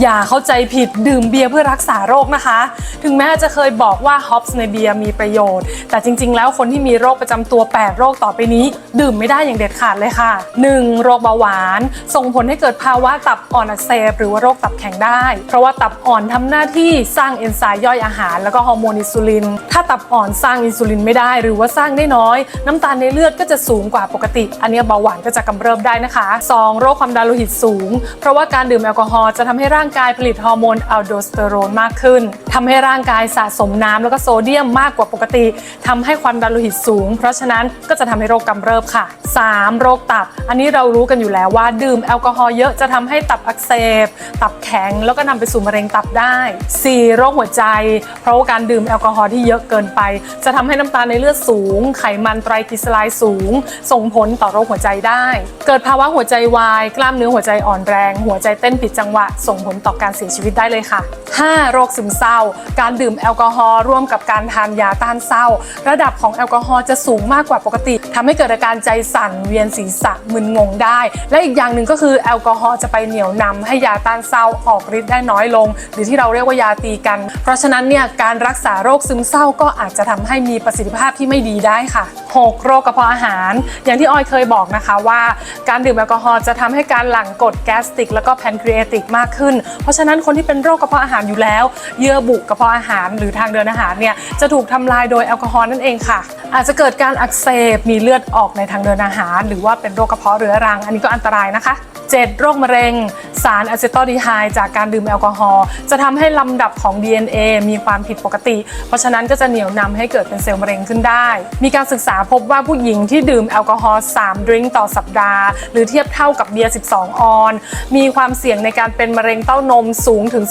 อย่าเข้าใจผิดดื่มเบียร์เพื่อรักษาโรคนะคะ ถึงแม้จะเคยบอกว่าฮอปส์ในเบียร์มีประโยชน์ แต่จริง ๆ แล้วคนที่มีโรคประจำตัว 8 โรคต่อไปนี้ ดื่มไม่ได้อย่างเด็ดขาดเลยค่ะ 1. โรคเบาหวาน ส่งผลให้เกิดภาวะตับอ่อนอักเสบหรือว่าโรคตับแข็งได้ เพราะว่าตับอ่อนทำหน้าที่สร้างเอนไซม์ย่อยอาหาร แล้วก็ฮอร์โมนอินซูลิน ถ้าตับอ่อนสร้างอินซูลินไม่ได้ หรือว่าสร้างได้น้อย น้ำตาลในเลือดก็จะสูงกว่าปกติ อันนี้เบาหวานก็จะกำเริบได้นะคะ 2. โรคความดันโลหิตสูง เพราะว่าการดื่มแอลกอฮอล์จะทำให้ร่างางกายผลิตฮอร์โมนอัลโดสเตอโรนมากขึ้นทำให้ร่างกายสะสมน้ำแล้วก็โซเดียมมากกว่าปกติทำให้ความดันโลหิตสูง เพราะฉะนั้นก็จะทำให้โรคกำเริบค่ะ 3. โรคตับ อันนี้เรารู้กันอยู่แล้วว่า ดื่มแอลกอฮอล์เยอะจะทำให้ตับอักเสบ ตับแข็งแล้วก็นำไปสู่มะเร็งตับได้ 4. โรคหัวใจ เพราะว่าการดื่มแอลกอฮอล์ที่เยอะเกินไป จะทำให้น้ำตาลในเลือดสูง ไขมันไตรกลีเซอไรด์สูง ส่งผลต่อโรคหัวใจได้ เกิดภาวะหัวใจวาย กล้ามเนื้อหัวใจอ่อนแรง หัวใจเต้นผิดจังหวะส่งผลต่อการเสียชีวิตได้เลยค่ะ 5. โรคซึมเศร้า การดื่มแอลกอฮอล์ร่วมกับการทานยาต้านเศร้า ระดับของแอลกอฮอล์จะสูงมากกว่าปกติทำให้เกิดอาการใจสั่นเวียนศีรษะมึนงงได้ และอีกอย่างหนึ่งก็คือแอลกอฮอล์จะไปเหนี่ยวนำให้ยาต้านเศร้าออกฤทธิ์ได้น้อยลง หรือที่เราเรียกว่ายาตีกัน เพราะฉะนั้นเนี่ยการรักษาโรคซึมเศร้าก็อาจจะทำให้มีประสิทธิภาพที่ไม่ดีได้ค่ะ 6. โรคกระเพาะอาหาร อย่างที่ออยเคยบอกนะคะว่า การดื่มแอลกอฮอล์จะทำให้การหลั่งกรดแกสติก แล้วก็แพนครีเอติกมากขึ้นเพราะฉะนั้นคนที่เป็นโรคกระเพาะอาหารอยู่แล้ว เยื่อบุกระเพาะอาหารหรือทางเดินอาหารเนี่ยจะถูกทำลายโดยแอลกอฮอล์นั่นเองค่ะ อาจจะเกิดการอักเสบมีเลือดออกในทางเดินอาหาร หรือว่าเป็นโรคกระเพาะเรื้อรัง อันนี้ก็อันตรายนะคะ 7. โรคมะเร็ง สารอะเซตอลดีไฮด์จากการดื่มแอลกอฮอล์จะทำให้ลำดับของ DNA มีความผิดปกติ เพราะฉะนั้นก็จะเหนี่ยวนำให้เกิดเป็นเซลล์มะเร็งขึ้นได้ มีการศึกษาพบว่าผู้หญิงที่ดื่มแอลกอฮอล์3ดริงก์ต่อสัปดาห์ หรือเทียบเท่ากับเบียร์ 12 ออน มีความเสี่ยงในการเป็นมะเร็งเต้านมสูงถึง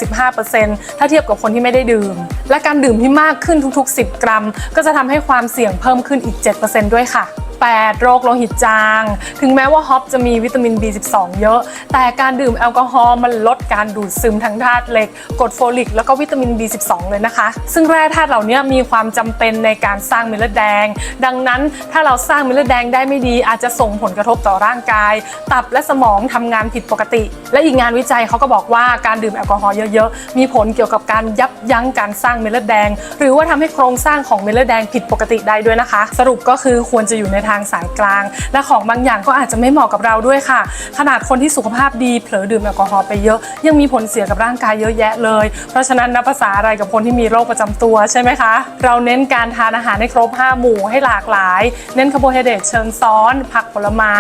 15%ถ้าเทียบกับคนที่ไม่ได้ดื่ม และการดื่มที่มากขึ้นทุกๆ 10 กรัม ก็จะทำให้ความเสี่ยงเพิ่มขึ้นอีก 7%ด้วยค่ะ 8 โรคโลหิตจาง ถึงแม้ว่าฮอปจะมีวิตามิน B12 เยอะ แต่การดื่มแอลกอฮอล์มันลดการดูดซึมทั้งธาตุเหล็กกรดโฟลิก แล้วก็วิตามิน B12 เลยนะคะ ซึ่งแร่ธาตุเหล่านี้มีความจำเป็นในการสร้างเม็ดเลือดแดง ดังนั้นถ้าเราสร้างเม็ดเลือดแดงได้ไม่ดี อาจจะส่งผลกระทบต่อร่างกาย ตับและสมองทำงานผิดปกติ และอีกงานวิจัยเขาก็บอกว่าการดื่มแอลกอฮอล์เยอะๆ มีผลเกี่ยวกับการยับยั้งการสร้างเม็ดเลือดแดง หรือว่าทำให้โครงสร้างของเม็ดเลือดแดงผิดปกติได้ด้วยนะคะ สรุปก็คือควรจะอยู่ในทางสายกลาง และของบางอย่างก็อาจจะไม่เหมาะกับเราด้วยค่ะ ขนาดคนที่สุขภาพดีเผลอดื่มแอลกอฮอล์ไปเยอะ ยังมีผลเสียกับร่างกายเยอะแยะเลย เพราะฉะนั้นนับภาษาอะไรกับคนที่มีโรคประจำตัวใช่ไหมคะ เราเน้นการทานอาหารให้ครบ 5 หมู่ให้หลากหลาย เน้นคาร์โบไฮเดรตเชิงซ้อน ผักผลไม้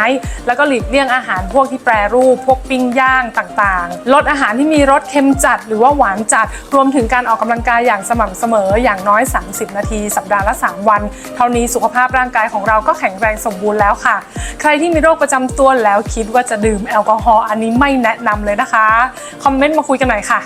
แล้วก็หลีกเลี่ยงอาหารพวกที่แปรรูป พวกปิ้งย่างต่างๆ ลดอาหารที่มีรสเค็มจัด หรือว่าหวานจัด รวมถึงการออกกำลังกายอย่างสม่ำเสมออย่างน้อย 30 นาที สัปดาห์ละ 3 วัน เท่านี้สุขภาพร่างกายของเราก็แข็งแรงสมบูรณ์แล้วค่ะ ใครที่มีโรคประจำตัวแล้วคิดว่าจะดื่มแอลกอฮอล์อันนี้ไม่แนะนำเลยนะคะ คอมเมนต์มาคุยกันหน่อยค่ะ